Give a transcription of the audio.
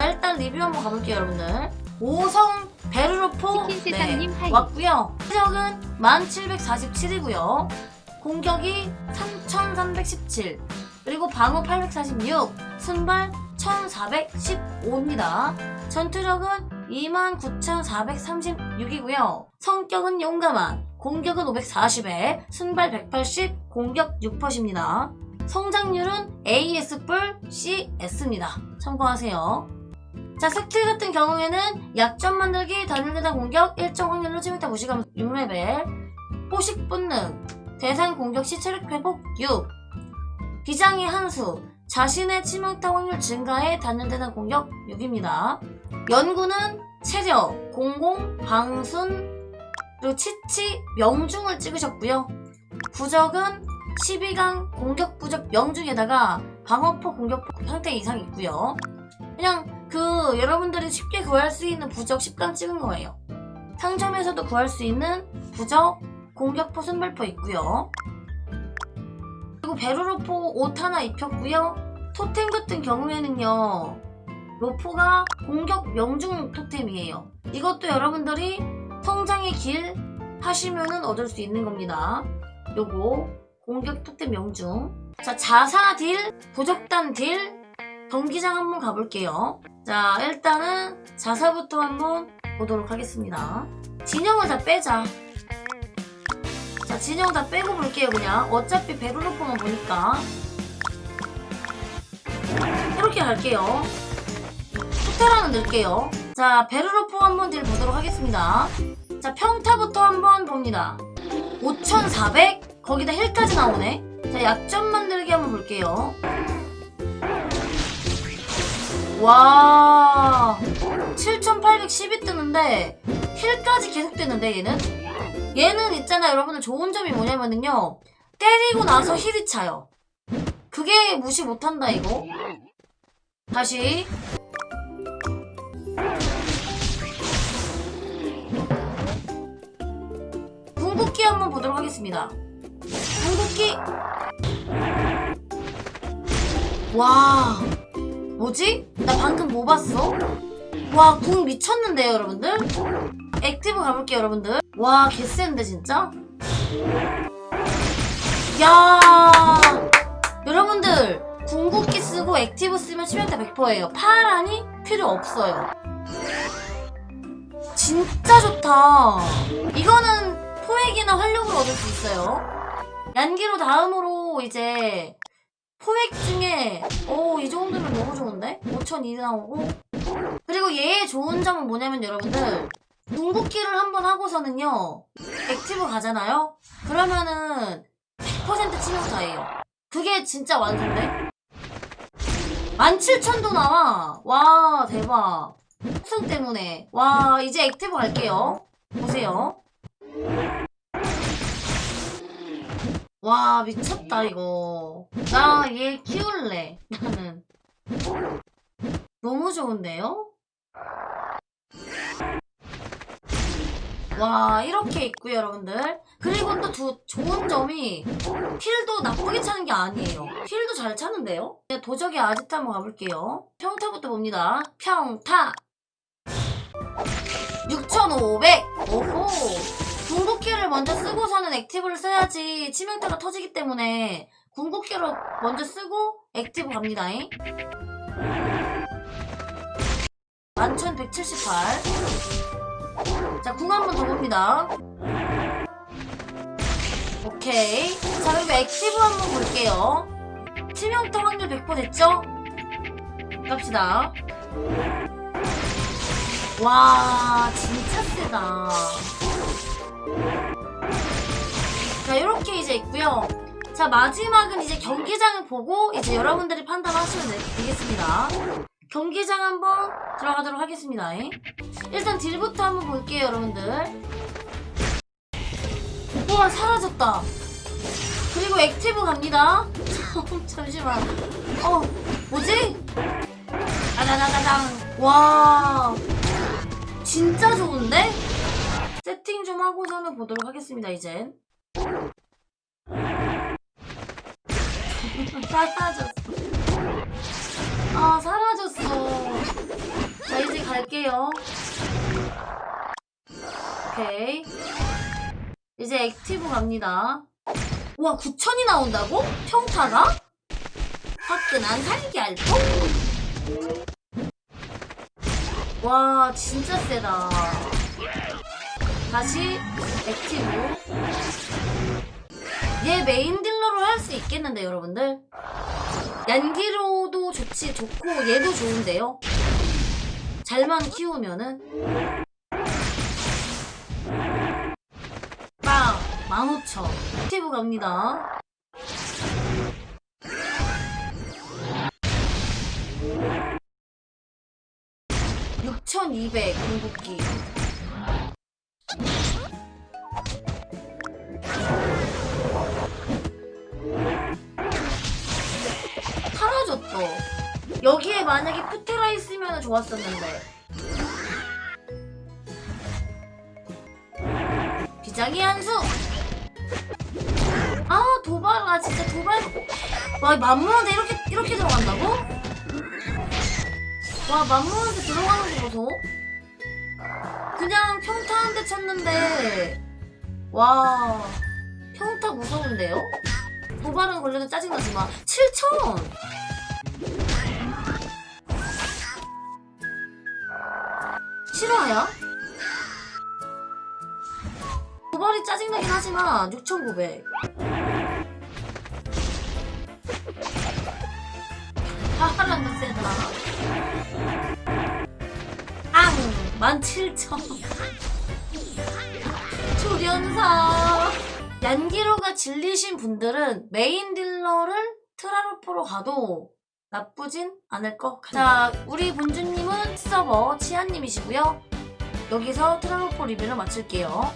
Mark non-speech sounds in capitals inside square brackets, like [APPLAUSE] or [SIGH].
자, 일단 리뷰 한번 가볼게요, 여러분들. 5성 베르로포 네. 왔고요. 시력은 1747이고요. 공격이 3317. 그리고 방어 846. 순발 1415입니다. 전투력은 29436이고요. 성격은 용감한. 공격은 540에 순발 180, 공격 6%입니다. 성장률은 AS 뿔 CS입니다. 참고하세요. 자, 스킬 같은 경우에는 약점 만들기, 단일대단 공격, 일정 확률로 치명타 무시감 6레벨, 포식 본능, 대상 공격 시 체력 회복 6, 비장의 한수, 자신의 치명타 확률 증가에 단일대단 공격 6입니다. 연구는 체력, 공공, 방순, 그리고 치치, 명중을 찍으셨고요. 부적은 12강 공격 부적 명중에다가 방어포 공격포 상태 이상 있고요. 그냥 그 여러분들이 쉽게 구할 수 있는 부적 10강 찍은 거예요. 상점에서도 구할 수 있는 부적 공격포 순발포 있고요. 그리고 베르로포 옷 하나 입혔고요. 토템 같은 경우에는요. 로포가 공격 명중 토템이에요. 이것도 여러분들이 성장의 길 하시면은 얻을 수 있는 겁니다. 요거 공격 토템 명중. 자 자사 딜, 부적단 딜, 경기장 한번 가볼게요. 자, 일단은 자사부터 한번 보도록 하겠습니다. 진영을 다 빼자. 자, 진영 다 빼고 볼게요, 그냥. 어차피 베르로포만 보니까. 이렇게 갈게요. 투테라는 넣을게요. 자, 베르로포 한번 딜 보도록 하겠습니다. 자, 평타부터 한번 봅니다. 5400? 거기다 힐까지 나오네. 자, 약점 만들기 한번 볼게요. 와. 7810이 뜨는데 힐까지 계속 뜨는데 얘는? 얘는 있잖아 여러분들. 좋은 점이 뭐냐면은요. 때리고 나서 힐이 차요. 그게 무시 못한다 이거. 다시. 궁극기 한번 보도록 하겠습니다. 궁극기. 와 뭐지? 나 방금 뭐 봤어? 와, 궁 미쳤는데요, 여러분들? 액티브 가볼게요, 여러분들. 와, 개쎄는데, 진짜? 야 여러분들, 궁극기 쓰고 액티브 쓰면 치명타 100%예요. 파란이 필요 없어요. 진짜 좋다. 이거는 포획이나 활력으로 얻을 수 있어요. 얀기로 다음으로 이제 포획 중에 오 이 정도면 너무 좋은데? 5002 나오고. 그리고 얘의 좋은 점은 뭐냐면 여러분들 궁극기를 한번 하고서는요 액티브 가잖아요? 그러면은 100% 치명타예요. 그게 진짜 완수인데? 17,000도 나와. 와 대박. 속성 때문에. 와 이제 액티브 갈게요. 보세요 와 미쳤다 이거. 나 얘 키울래. 나는. 너무 좋은데요? 와 이렇게 있고요 여러분들. 그리고 또 두, 좋은 점이 힐도 나쁘게 차는 게 아니에요. 힐도 잘 차는데요? 네, 도적의 아지트 한번 가볼게요. 평타부터 봅니다. 평타. 6500 오호 궁극기를 먼저 쓰고서는 액티브를 써야지 치명타가 터지기 때문에 궁극기를 먼저 쓰고 액티브 갑니다. 1178. 자, 궁 한 번 더 봅니다. 오케이. 자, 그리고 액티브 한 번 볼게요. 치명타 확률 100% 됐죠? 갑시다. 와, 진짜 세다. 자, 이렇게 이제 있고요. 자, 마지막은 이제 경기장을 보고 이제 여러분들이 판단하시면 되- 되겠습니다. 경기장 한번 들어가도록 하겠습니다. 일단 딜부터 한번 볼게요, 여러분들. 우와, 사라졌다. 그리고 액티브 갑니다. [LAUGHS] 잠시만. 어, 뭐지? 아다다다당. 와, 진짜 좋은데? 세팅 좀 하고서는 보도록 하겠습니다, 이젠. [LAUGHS] 사라졌어. 아, 사라졌어. 자, 이제 갈게요. 오케이. 이제 액티브 갑니다. 우와, 9천이 나온다고? 평타가? 화끈한 달걀도? 와, 진짜 세다. 다시 액티브. 얘 메인 딜러로 할 수 있겠는데, 여러분들? 얀기로도 좋지, 좋고, 얘도 좋은데요? 잘만 키우면은. 빵! 15,000. 액티브 갑니다. (6200) 궁극기 사라졌어 여기에 만약에 푸테라 있으면 좋았었는데. 비장의 한수. 아 도발. 아 진짜 도발. 와 만무한테 이렇게 이렇게 들어간다고? 와 만무한테 들어가는 거 보소 그냥 평타 한 대 쳤는데 와 평타 무서운데요? 도발은 걸려도 짜증나지만 7천 실화야? 도발이 짜증나긴 하지만 6,900 17,000 조련사. 얀기로가 질리신 분들은 메인 딜러를 트라로포로 가도 나쁘진 않을 것 같아요. 자 우리 본주님은 서버 치아님이시고요. 여기서 트라로포 리뷰를 마칠게요.